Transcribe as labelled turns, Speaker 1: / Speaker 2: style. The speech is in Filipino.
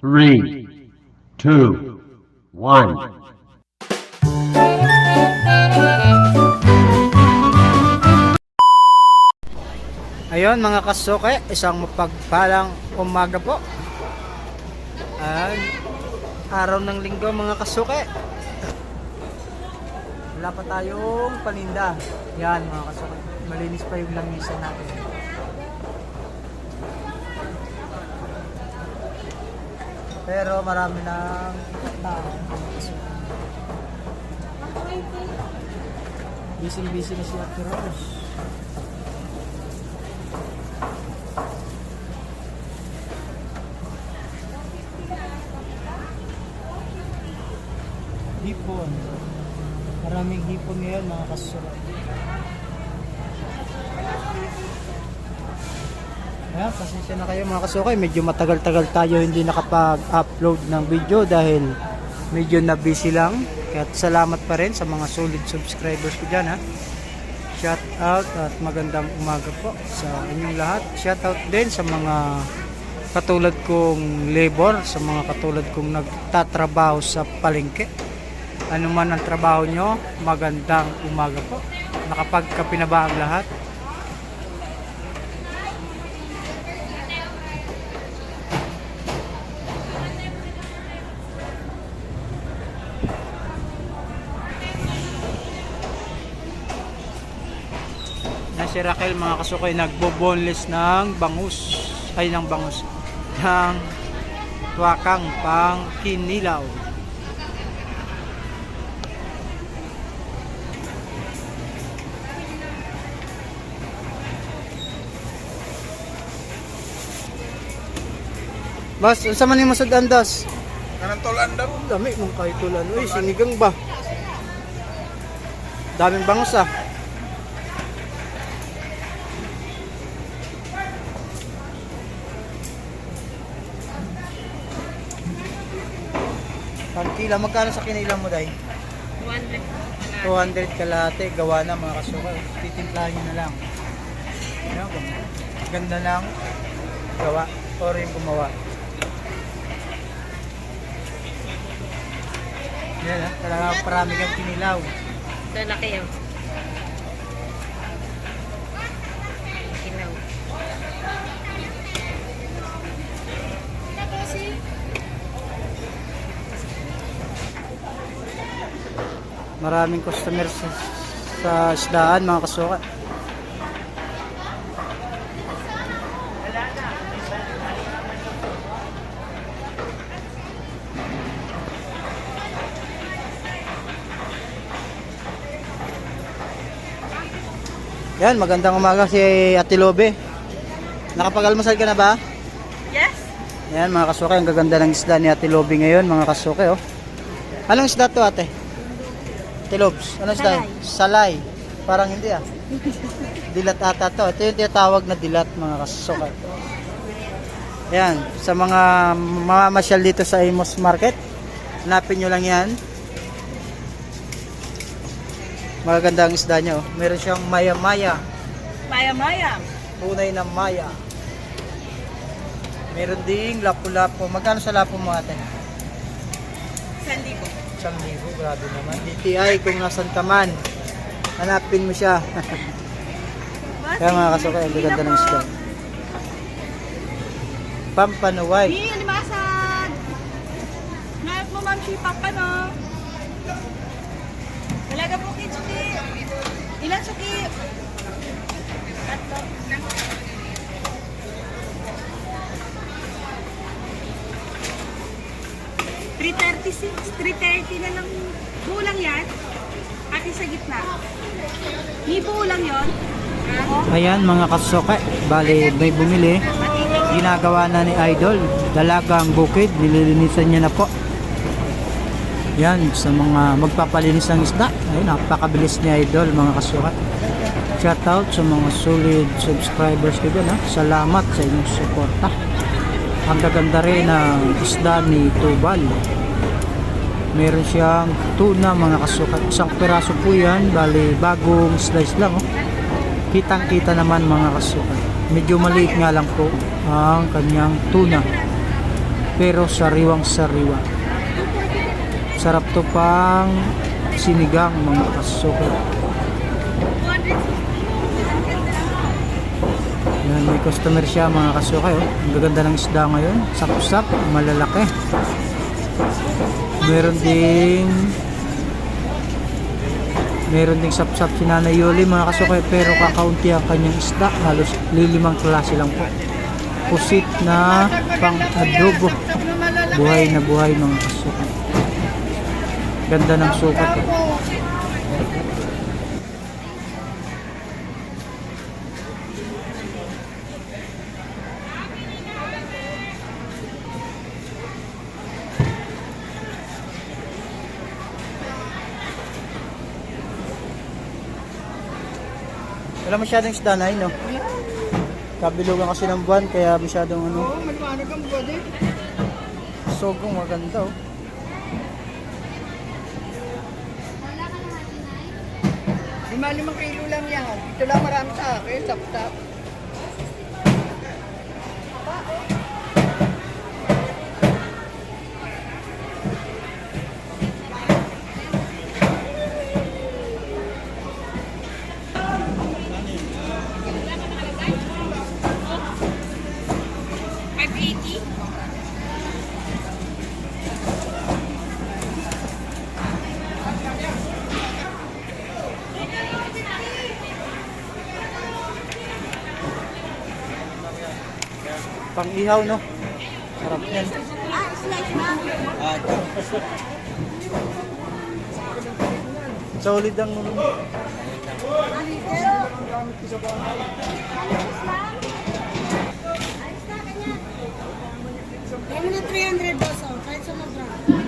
Speaker 1: three, two, one.
Speaker 2: Ayun mga kasuke, isang mapagpalang umaga po. At araw ng linggo mga kasuke. Wala pa tayong paninda. Yan mga kasuke. Malinis pa yung langisan natin. Pero marami ng tao. Busy-busy na si Ate Rose. Hipon. Maraming hipon ngayon mga kasulat. Ayan, pasensya na kayo mga kasukay. Medyo matagal-tagal tayo hindi nakapag-upload ng video dahil medyo na busy lang. Kaya salamat pa rin sa mga solid subscribers ko dyan ha. Shout out at magandang umaga po sa inyong lahat. Shout out din sa mga katulad kong labor, sa mga katulad kong nagtatrabaho sa palengke ano man ang trabaho nyo, magandang umaga po. Nakapagkape na ba ang lahat? Si Raquel mga kasukay nagbo-boneless ng bangus ay ng bangus ng tuwakang pang kinilaw. Bas, unsa man imong sudan das?
Speaker 3: Kanang tolan daw.
Speaker 2: Dami mong kahit tulan. Uy, sinigang ba? Daming bangus ah. Pagkila, magkano sa kinila mo, Day? 200 kalate, gawa na mga kasuka. Titimplahin nyo na lang. Ayan, ganda ng gawa or yung gumawa. Yan ha, talaga parami kang kinilaw.
Speaker 4: Lalaki yun.
Speaker 2: Maraming customer sa, sa isdaan mga kasuka. Yan, magandang umaga si Ate Lobe. Nakapag-almusal ka na ba?
Speaker 4: Yes.
Speaker 2: Yan mga kasuke, ang gaganda ng isda ni Ate Lobby ngayon mga kasuke oh. Anong isda to ate? Tilobs. Ano siya? Salay. Salay. Parang hindi ah. dilat ata to. Ito yung tinatawag na dilat mga kasukat. Yan. Sa mga mamamasyal dito sa Amos Market, hanapin nyo lang yan. Magaganda ang isda nyo. Meron siyang maya-maya.
Speaker 4: Maya-maya.
Speaker 2: Tunay na maya. Meron ding lapu-lapu. Magkano sa lapu mo ate? Sandipo. 9,000. Grabe naman. DTI kung nasan ka man. Hanapin mo siya. Kaya mga kasukay, ang ganda ng isla. Pampanuway.
Speaker 4: Hindi, alimasag. Nayap mo, ma'am, si Pampano. Talaga po, Kitsuki. Ilan, Suki? 330 na lang. Buo lang yan. Ate sa gitna. Ni buo lang yun. Ha?
Speaker 2: Ayan mga kasukay, bali may bumili. Ginagawa na ni Idol. Dalagang bukid, nililinisan niya na po. Yan, sa mga magpapalinis ng isda. Ayun, napakabilis ni Idol mga kasukay. Shout out sa mga solid subscribers ko dyan. Ha? Salamat sa inyong suporta. Ang gaganda rin ng isda ni Tubal. Meron siyang tuna mga kasukat. Isang piraso po yan. Bali, bagong slice lang. Oh. Kitang kita naman mga kasukat. Medyo maliit nga lang po ang kanyang tuna. pero sariwang sariwa. Sarap to pang sinigang mga kasukoy.
Speaker 4: 260.
Speaker 2: Yan, may customer siya mga kasukay. Oh. Ang gaganda ng isda ngayon. Sap-sap, malalaki. Meron ding Meron ding sap-sap si Nanay Yoli mga kasukay pero kakaunti ang kanyang isda. Halos lilimang klase lang po. Pusit na pang adobo. Buhay na buhay mga kasukay. Ganda ng sukat. Oh. Wala masyadong isda na no? Kabilugan kasi ng buwan kaya masyadong ano. Oo, maliwanag ang buwan eh. Sogong maganda oh.
Speaker 3: Lima limang kilo lang yan. Ito lang marami sa akin. Tap-tap.
Speaker 2: Pang ihaw no. Sarap yan.
Speaker 4: Ah, slice na.
Speaker 2: Solid ang
Speaker 4: Yan na 300 boss oh.